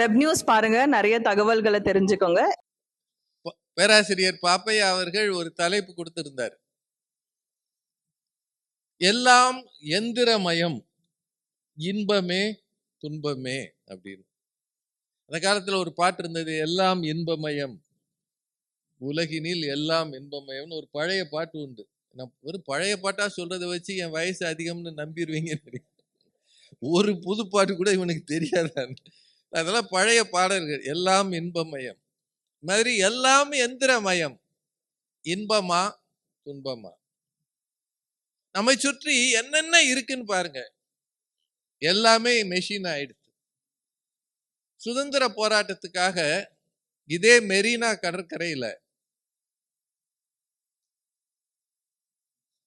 Web news பாருங்க. நிறைய தகவல்களை தெரிஞ்சுக்கோங்க. பேராசிரியர் பாப்பையா அவர்கள் ஒரு தலைப்பு கொடுத்திருந்தார். எல்லாம் எந்திரமயம் இன்பமே துன்பமே அப்படின்னு. அந்த காலத்துல ஒரு பாட்டு இருந்தது எல்லாம் இன்பமயம். உலகினில் எல்லாம் இன்பமயம்னு ஒரு பழைய பாட்டு உண்டு. நான் ஒரு பழைய பாட்டா சொல்றதை வச்சு என் வயசு அதிகம்னு நம்பிடுவீங்க ஒரு புது பாட்டு கூட இவனுக்கு தெரியாதான் அதெல்லாம் பழைய பாடல்கள். எல்லாம் இன்பமயம். மாதிரி எல்லாம் எந்திரமயம். இன்பமா துன்பமா? நம்மை சுற்றி என்னென்ன இருக்குன்னு பாருங்க. எல்லாமே மெஷின் ஆயிடுச்சு. சுதந்திர போராட்டத்துக்காக இதே மெரினா கடற்கரையில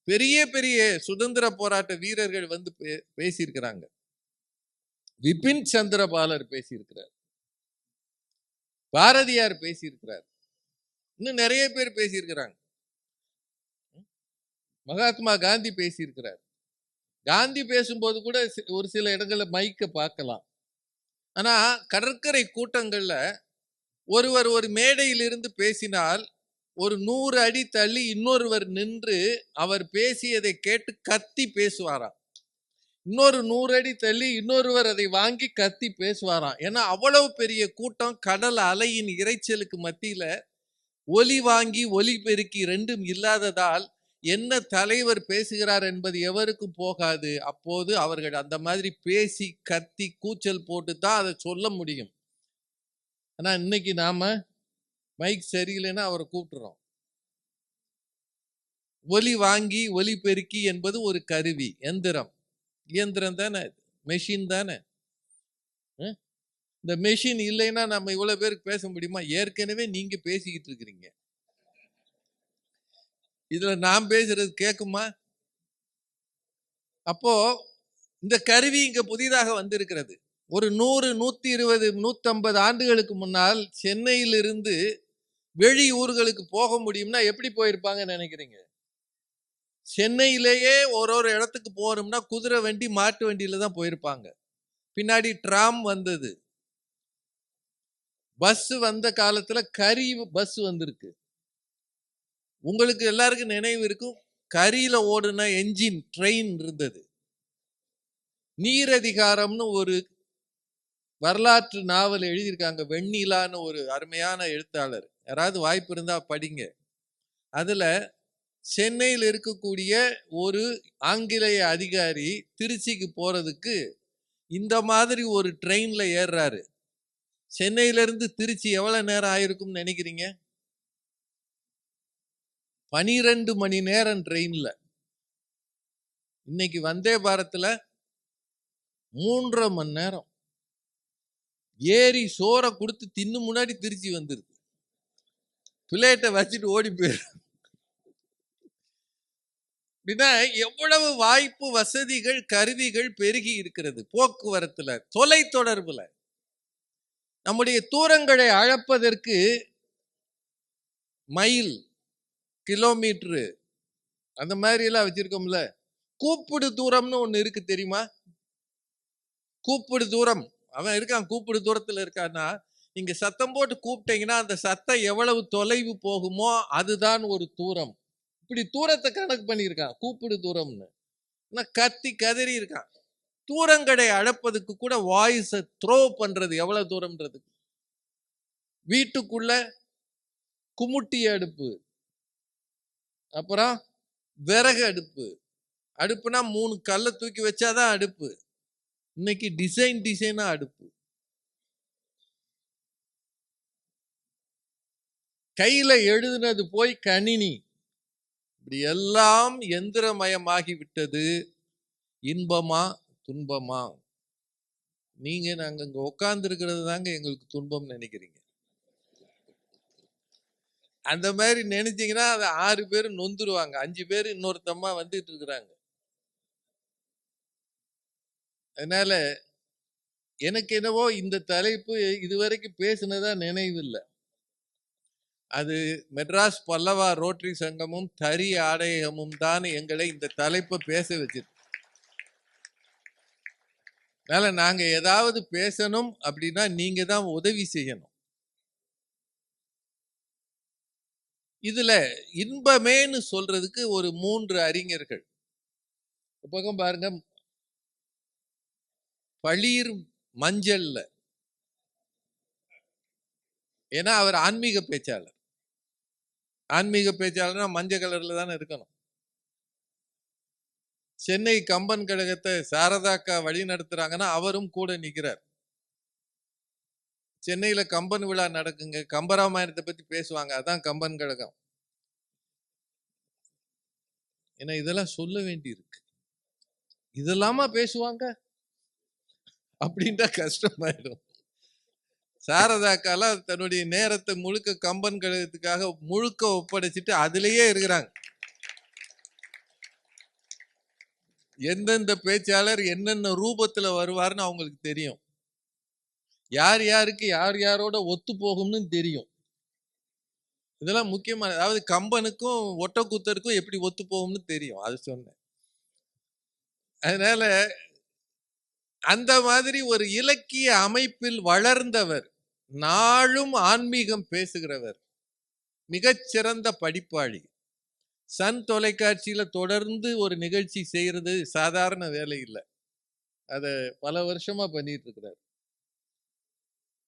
பெரிய பெரிய சுதந்திர போராட்ட வீரர்கள் வந்து பே- பேசியிருக்கிறாங்க. விபின் சந்திரபாலர் பேசியிருக்கிறார். பாரதியார் பேசியிருக்கிறார். இன்னும் நிறைய பேர் பேசியிருக்கிறாங்க. மகாத்மா காந்தி பேசியிருக்கிறார். காந்தி பேசும்போது கூட ஒரு சில இடங்களில் மைக்கை பார்க்கலாம். ஆனால் கடற்கரை கூட்டங்களில் ஒருவர் ஒரு மேடையிலிருந்து பேசினால் ஒரு நூறு அடி தள்ளி இன்னொருவர் நின்று அவர் பேசியதை கேட்டு கத்தி பேசுவாராம். இன்னொரு நூறு அடி தள்ளி இன்னொருவர் அதை வாங்கி கத்தி பேசுவாராம். ஏன்னா அவ்வளவு பெரிய கூட்டம் கடல் அலையின் இரைச்சலுக்கு மத்தியில ஒலி வாங்கி ஒலி பெருக்கி ரெண்டும் இல்லாததால் என்ன தலைவர் பேசுகிறார் என்பது எவருக்கும் போகாது. அப்போது அவர்கள் அந்த மாதிரி பேசி கத்தி கூச்சல் போட்டு தான் அதை சொல்ல முடியும். ஆனா இன்னைக்கு நாம மைக் சரியில்லைன்னா அவரை கூப்பிட்டுறோம். ஒலி வாங்கி ஒலி பெருக்கி என்பது ஒரு கருவி எந்திரம். இயந்திரம் தானே? மெஷின் தானே? இந்த மெஷின் இல்லைன்னா நம்ம இவ்வளவு பேருக்கு பேச முடியுமா? ஏற்கனவே நீங்க பேசிக்கிட்டு இருக்கிறீங்க. இதுல நான் பேசுறது கேட்குமா அப்போ இந்த கருவி இங்க புதிதாக வந்திருக்கிறது. ஒரு நூறு நூத்தி இருபது நூத்தம்பது ஆண்டுகளுக்கு முன்னால் சென்னையிலிருந்து வெளி ஊர்களுக்கு போக முடியும்னா எப்படி போயிருப்பாங்கன்னு நினைக்கிறீங்க? சென்னையிலேயே ஒரு ஒரு இடத்துக்கு போறோம்னா குதிரை வண்டி மாட்டு வண்டியில் தான் போயிருப்பாங்க. பின்னாடி ட்ராம் வந்தது. பஸ் வந்த காலத்துல கரி பஸ் வந்திருக்கு. உங்களுக்கு எல்லாருக்கும் நினைவு இருக்கும் கரியில ஓடுன என்ஜின் ட்ரெயின் இருந்தது. நீரதிகாரம்னு ஒரு வரலாற்று நாவல் எழுதியிருக்காங்க வெண்ணிலான்னு ஒரு அருமையான எழுத்தாளர். யாராவது வாய்ப்பு இருந்தா படிங்க. அதுல சென்னையில் இருக்கக்கூடிய ஒரு ஆங்கிலேய அதிகாரி திருச்சிக்கு போறதுக்கு இந்த மாதிரி ஒரு ட்ரெயினில் ஏறுறாரு. சென்னையில இருந்து திருச்சி எவ்வளவு நேரம் ஆயிருக்கும்னு நினைக்கிறீங்க? பனிரெண்டு மணி நேரம் ட்ரெயினில் இன்னைக்கு வந்தே பாரத்தில் மூன்றரை மணி நேரம். ஏறி சோறை கொடுத்து தின்னு முன்னாடி திருச்சி வந்துருது. பிளேட்டை வச்சுட்டு ஓடி போயிரு அப்படின்னா எவ்வளவு வாய்ப்பு வசதிகள் கருவிகள் பெருகி இருக்கிறது போக்குவரத்துல தொலை தொடர்புல. நம்முடைய தூரங்களை அழப்பதற்கு மைல் கிலோமீட்டரு அந்த மாதிரி எல்லாம் வச்சிருக்கோம்ல. கூப்பிடு தூரம்னு ஒண்ணு இருக்கு தெரியுமா? கூப்பிடு தூரம். அவன் இருக்கான் கூப்பிடு தூரத்துல இருக்கான்னா நீங்க சத்தம் போட்டு கூப்பிட்டீங்கன்னா அந்த சத்தம் எவ்வளவு தொலைவு போகுமோ அதுதான் ஒரு தூரம். இப்படி தூரத்தை கணக்கு பண்ணியிருக்கான். கூப்பிடு தூரம்னு. ஆனா கத்தி கதறி இருக்கான். தூரங்கடை அளப்பதுக்கு கூட வாய்ஸை த்ரோ பண்றது எவ்வளவு தூரம்ன்றது. வீட்டுக்குள்ள குமுட்டி அடுப்பு. அப்புறம் விறகு அடுப்பு. அடுப்புனா மூணு கல்லை தூக்கி வச்சாதான் அடுப்பு. இன்னைக்கு டிசைன் டிசைனா அடுப்பு. கையில எழுதுனது போய் கணினி. இப்படி எல்லாம் எந்திரமயமாகி விட்டது இன்பமா துன்பமா? நீங்க நாங்க இங்க உட்கார்ந்துருக்கிறது தாங்க எங்களுக்கு துன்பம் நினைக்கிறீங்க. அந்த மாதிரி நினைச்சீங்கன்னா அது ஆறு பேர் நொந்துருவாங்க. அஞ்சு பேர் இன்னொருத்தம்மா வந்துட்டு இருக்கிறாங்க. அதனால எனக்கு என்னவோ இந்த தலைப்பு இதுவரைக்கும் பேசினதா நினைவில்லை. அது மெட்ராஸ் பல்லவா ரோட்டரி சங்கமும் தறி ஆடையகமும் தான் எங்களை இந்த தலைப்பை பேச வச்சிருக்கு. அதனால நாங்க ஏதாவது பேசணும் அப்படின்னா நீங்க தான் உதவி செய்யணும். இதுல இன்பமேன்னு சொல்றதுக்கு ஒரு மூன்று அறிஞர்கள். பக்கம் பாருங்க பளிர் மஞ்சள்ல. ஏன்னா அவர் ஆன்மீக பேச்சாளர். ஆன்மீக பேச்சாளர்னா மஞ்சள் கலர்ல தானே இருக்கணும். சென்னை கம்பன் கழகத்தை சாரதாக்கா வழி நடத்துறாங்கன்னா அவரும் கூட நிக்கிறார். சென்னையில கம்பன் விழா நடக்குங்க. கம்பராமாயணத்தை பத்தி பேசுவாங்க. அதான் கம்பன் கழகம். ஏன்னா இதெல்லாம் சொல்ல வேண்டி இருக்கு இதெல்லாமா பேசுவாங்க? அப்படின்ட்டா கஷ்டமாயிடும். சாரதாக்காலாம் தன்னுடைய நேரத்தை முழுக்க கம்பன் கழகத்துக்காக முழுக்க ஒப்படைச்சிட்டு அதுலேயே இருக்கிறாங்க. எந்தெந்த பேச்சாளர் என்னென்ன ரூபத்தில் வருவார்னு அவங்களுக்கு தெரியும். யார் யாருக்கு யார் யாரோட ஒத்து போகும்னு தெரியும். இதெல்லாம் முக்கியமான அதாவது கம்பனுக்கும் ஒட்டக்கூத்தருக்கும் எப்படி ஒத்து போகும்னு தெரியும் அது சொன்னேன். அதனால அந்த மாதிரி ஒரு இலக்கிய அமைப்பில் வளர்ந்தவர் நாளும் ஆன்மீகம் பேசுகிறவர் மிகச்சிறந்த படிப்பாளி. சன் தொலைக்காட்சியில் தொடர்ந்து ஒரு நிகழ்ச்சி செய்யறது சாதாரண வேலை இல்லை. அதை பல வருஷமா பண்ணிட்டு இருக்கிறார்.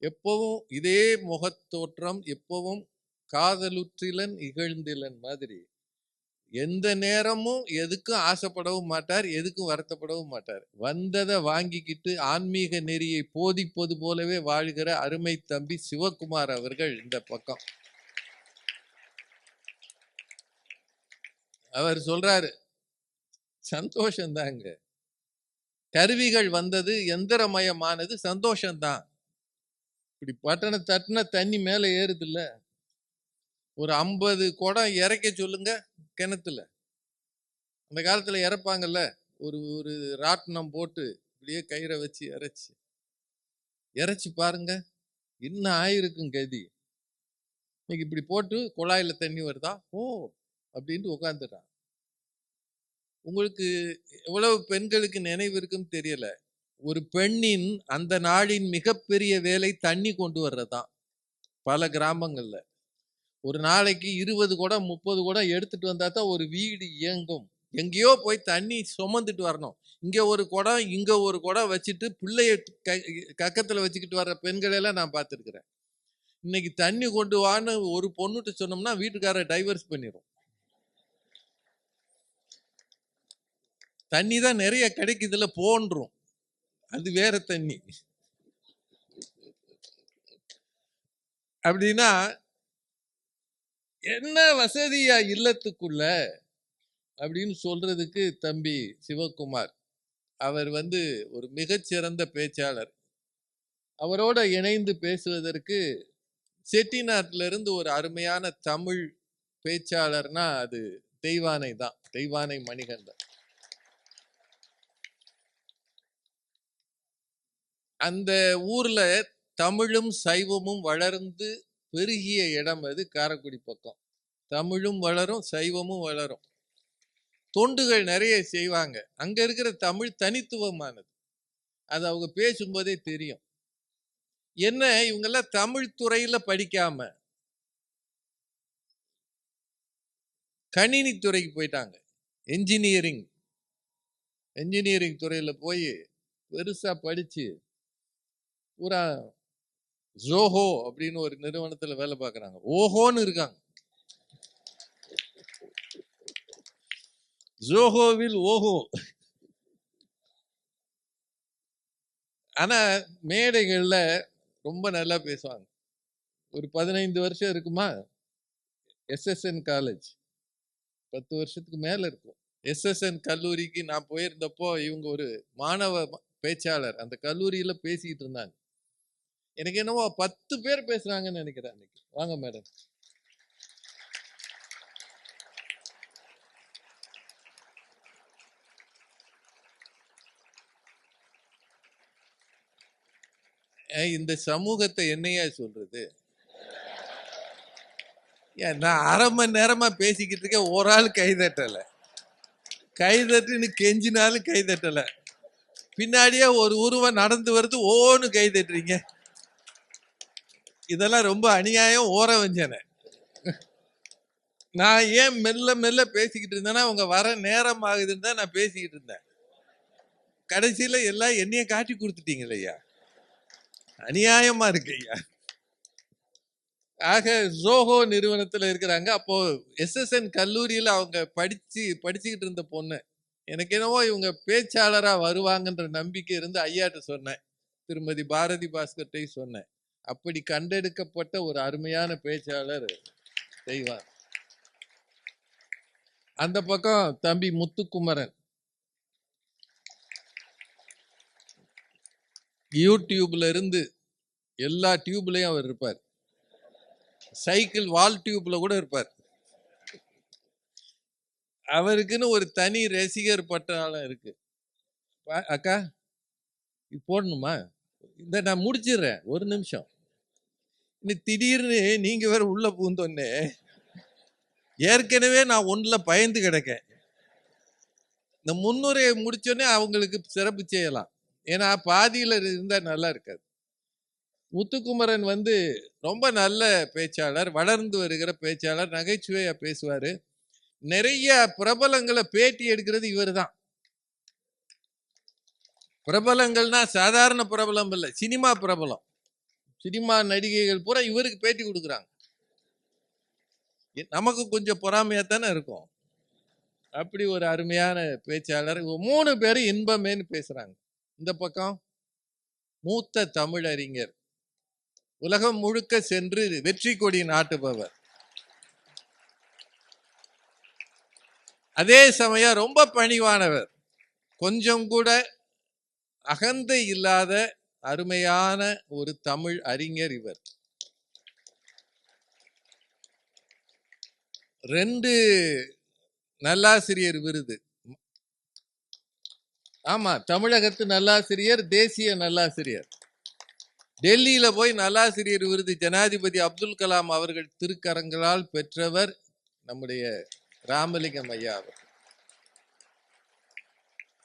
எப்பவும் இதே முகத்தோற்றம் எப்பவும் காதலுற்றிலன் இகழ்ந்திலன் மாதிரி. எந்த நேரமும் எதுக்கும் ஆசைப்படவும் மாட்டார் எதுக்கும் வருத்தப்படவும் மாட்டார். வந்ததை வாங்கிக்கிட்டு ஆன்மீக நெறியை போதிப்பது போலவே வாழ்கிற அருமை தம்பி சிவகுமார் அவர்கள் இந்த பக்கம். அவர் சொல்றாரு சந்தோஷந்தாங்க. கருவிகள் வந்தது எந்திரமயமானது சந்தோஷம்தான் இப்படி பட்டண தட்டின தண்ணி மேலே ஏறுது ஒரு ஐம்பது குடம் இறக்க சொல்லுங்க கிணத்துல. அந்த காலத்தில் இறப்பாங்கல்ல ஒரு ஒரு ராட்டினம் போட்டு இப்படியே கயிறை வச்சு இறைச்சி. இறைச்சி பாருங்க இன்னும் ஆயிருக்கும் கதி. இன்னைக்கு இப்படி போட்டு குழாயில் தண்ணி வருதா? ஓ! அப்படின்ட்டு உட்காந்துட்டான் உங்களுக்கு எவ்வளவு பெண்களுக்கு நினைவு இருக்குன்னு தெரியல. ஒரு பெண்ணின் அந்த நாளின் மிகப்பெரிய வேலை தண்ணி கொண்டு வர்றதான் பல கிராமங்களில். ஒரு நாளைக்கு இருபது குடம் முப்பது குடம் எடுத்துட்டு வந்தா தான் ஒரு வீடு இயங்கும். எங்கேயோ போய் தண்ணி சுமந்துட்டு வரணும். இங்க ஒரு குடம் இங்க ஒரு குடம் வச்சுட்டு பிள்ளைய க கக்கத்துல வச்சுக்கிட்டு வர்ற பெண்களை எல்லாம் நான் பார்த்துருக்கிறேன். இன்னைக்கு தண்ணி கொண்டு வான்னு ஒரு பொண்ணுகிட்ட சொன்னோம்னா வீட்டுக்காரரை டைவர்ஸ் பண்ணிடும் தண்ணி தான் நிறைய கிடைக்குதுல போன்றும். அது வேற தண்ணி. அப்படின்னா என்ன வசதியா இல்லத்துக்குள்ள? அப்படின்னு சொல்றதுக்கு தம்பி சிவகுமார் அவர் வந்து ஒரு மிகச்சிறந்த பேச்சாளர். அவரோட இணைந்து பேசுவதற்கு செட்டிநாட்டிலிருந்து ஒரு அருமையான தமிழ் பேச்சாளர்னா அது தெய்வானை தான் தெய்வானை மணிகண்டன். அந்த ஊர்ல தமிழும் சைவமும் வளர்ந்து பெருகிய இடம் அது காரைக்குடி பக்கம். தமிழும் வளரும் சைவமும் வளரும். தொண்டுகள் நிறைய செய்வாங்க. அங்க இருக்கிற தமிழ் தனித்துவமானது. அது அவங்க பேசும்போதே தெரியும். என்ன? இவங்கெல்லாம் தமிழ் துறையில படிக்காம கணினி துறைக்கு போயிட்டாங்க. என்ஜினியரிங் என்ஜினியரிங் துறையில போய் பெருசா படிச்சு பூரா ஜோஹோ அப்படின்னு ஒரு நிறுவனத்துல வேலை பார்க்குறாங்க. ஓஹோன்னு இருக்காங்க. ஜோஹோவில் ஓஹோ ஆனா மேடைகள்ல ரொம்ப நல்லா பேசுவாங்க. ஒரு பதினைந்து வருஷம் இருக்குமா? எஸ்எஸ்என் காலேஜ் பத்து வருஷத்துக்கு மேல இருக்கும். எஸ்எஸ்என் கல்லூரிக்கு நான் போயிருந்தப்போ இவங்க ஒரு மாணவ பேச்சாளர். அந்த கல்லூரியில பேசிக்கிட்டு இருந்தாங்க. எனக்கு என்னவோ பத்து பேர் பேசுறாங்கன்னு நினைக்கிறேன் அன்னைக்கு. வாங்க மேடம் இந்த சமூகத்தை என்னையா சொல்றது? ஏன் நான் அரை மணி நேரமா பேசிக்கிட்டு இருக்கேன் ஒரு ஆள் கைதட்டல கைதட்டுன்னு கை கெஞ்சினாலும் கைதட்டல பின்னாடியே ஒரு உருவம் நடந்து வருது ஓன்னு கைதட்டுறீங்க இதெல்லாம் ரொம்ப அநியாயம் ஓர வஞ்சனை. நான் ஏன் மெல்ல மெல்ல பேசிக்கிட்டு இருந்தேன்னா அவங்க வர நேரம் ஆகுதுன்னு தான் நான் பேசிக்கிட்டு இருந்தேன். கடைசியில எல்லாம் என்னைய காட்டி கொடுத்துட்டீங்களே ஐயா. அநியாயமா இருக்கு ஐயா. ஆக ஜோஹோ நிறுவனத்துல இருக்கிறாங்க. அப்போ எஸ்எஸ்என் கல்லூரியில அவங்க படிச்சு படிச்சுக்கிட்டு இருந்த பொண்ணு. எனக்கு என்னவோ இவங்க பேச்சாளரா வருவாங்கன்ற நம்பிக்கை இருந்து ஐயாட்ட சொன்னேன். திருமதி பாரதி பாஸ்கர்ட்டையும் சொன்னேன். அப்படி கண்டெடுக்கப்பட்ட ஒரு அருமையான பேச்சாளர் செய்வார். அந்த பக்கம் தம்பி முத்துக்குமரன். யூடியூப்ல இருந்து எல்லா டியூப்லயும் அவர் இருப்பார். சைக்கிள் வால் டியூப்ல கூட இருப்பார். அவருக்குன்னு ஒரு தனி ரசிகர் பட்டாளம் இருக்கு. அக்கா போடணுமா? இந்த நான் முடிச்சிடுறேன். ஒரு நிமிஷம். இன்னும் திடீர்னு நீங்க வேற உள்ள பூந்தோன்னே ஏற்கனவே நான் ஒன்றில் பயந்து கிடக்கேன். இந்த முன்னுரையை முடிச்சோடனே அவங்களுக்கு சிறப்பு செய்யலாம். ஏன்னா பாதியில் இருந்தால் நல்லா இருக்காது. முத்துக்குமரன் வந்து ரொம்ப நல்ல பேச்சாளர் வளர்ந்து வருகிற பேச்சாளர் நகைச்சுவையாக பேசுவார். நிறைய பிரபலங்களை பேட்டி எடுக்கிறது இவர்தான். பிரபலங்கள்னா சாதாரண பிரபலம் இல்லை சினிமா பிரபலம். சினிமா நடிகைகள் பூரா இவருக்கு பேட்டி கொடுக்குறாங்க. நமக்கு கொஞ்சம் பொறாமையாக தானே இருக்கும். அப்படி ஒரு அருமையான பேச்சாளர் மூணு பேரும் இன்பமேன்னு பேசுகிறாங்க இந்த பக்கம் மூத்த தமிழறிஞர் உலகம் முழுக்க சென்று வெற்றி கொடி நாட்டுபவர். அதே சமயம் ரொம்ப பணிவானவர். கொஞ்சம் கூட அகந்தை இல்லாத அருமையான ஒரு தமிழ் அறிஞர் இவர். ரெண்டு நல்லாசிரியர் விருது. ஆமா தமிழகத்து நல்லாசிரியர் தேசிய நல்லாசிரியர். டெல்லியில போய் நல்லாசிரியர் விருது ஜனாதிபதி அப்துல் கலாம் அவர்கள் திருக்கரங்களால் பெற்றவர் நம்முடைய ராமலிங்கம் ஐயா அவர்.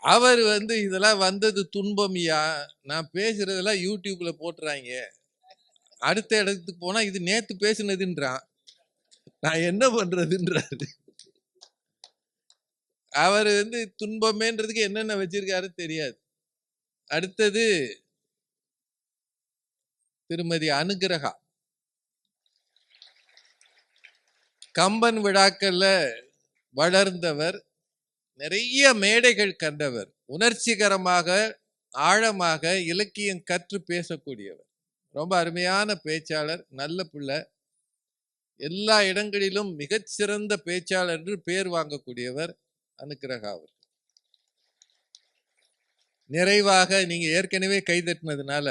அவர் வந்து இதெல்லாம் வந்தது துன்பமியா நான் பேசுறதெல்லாம் யூடியூப்ல போட்டுறாங்க அடுத்த இடத்துக்கு போனா இது நேத்து பேசுனதுன்றான். நான் என்ன பண்றதுன்றாரு. அவர் வந்து துன்பமேன்றதுக்கு என்னென்ன வச்சிருக்காரு தெரியாது. அடுத்தது திருமதி அனுகிரகா. கம்பன் விழாக்கள்ல வளர்ந்தவர் நிறைய மேடைகள் கண்டவர். உணர்ச்சிகரமாக ஆழமாக இலக்கியம் கற்று பேசக்கூடியவர். ரொம்ப அருமையான பேச்சாளர் நல்ல பிள்ளை. எல்லா இடங்களிலும் மிகச்சிறந்த பேச்சாளர் என்று பேர் வாங்கக்கூடியவர் அனுக்கிரகா அவர் நிறைவாக நீங்க ஏற்கனவே கைதட்டினதுனால.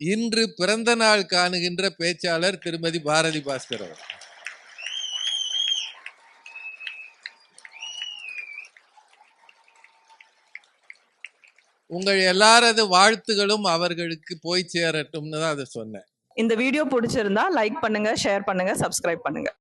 இன்று பிறந்த நாள் காணுகின்ற பேச்சாளர் திருமதி பாரதி பாஸ்கர் அவர் உங்கள் எல்லாரது வாழ்த்துகளும் அவர்களுக்கு போய் சேரட்டும்னு தான் அதை சொன்னேன். இந்த வீடியோ பிடிச்சிருந்தா லைக் பண்ணுங்க ஷேர் பண்ணுங்க சப்ஸ்கிரைப் பண்ணுங்க.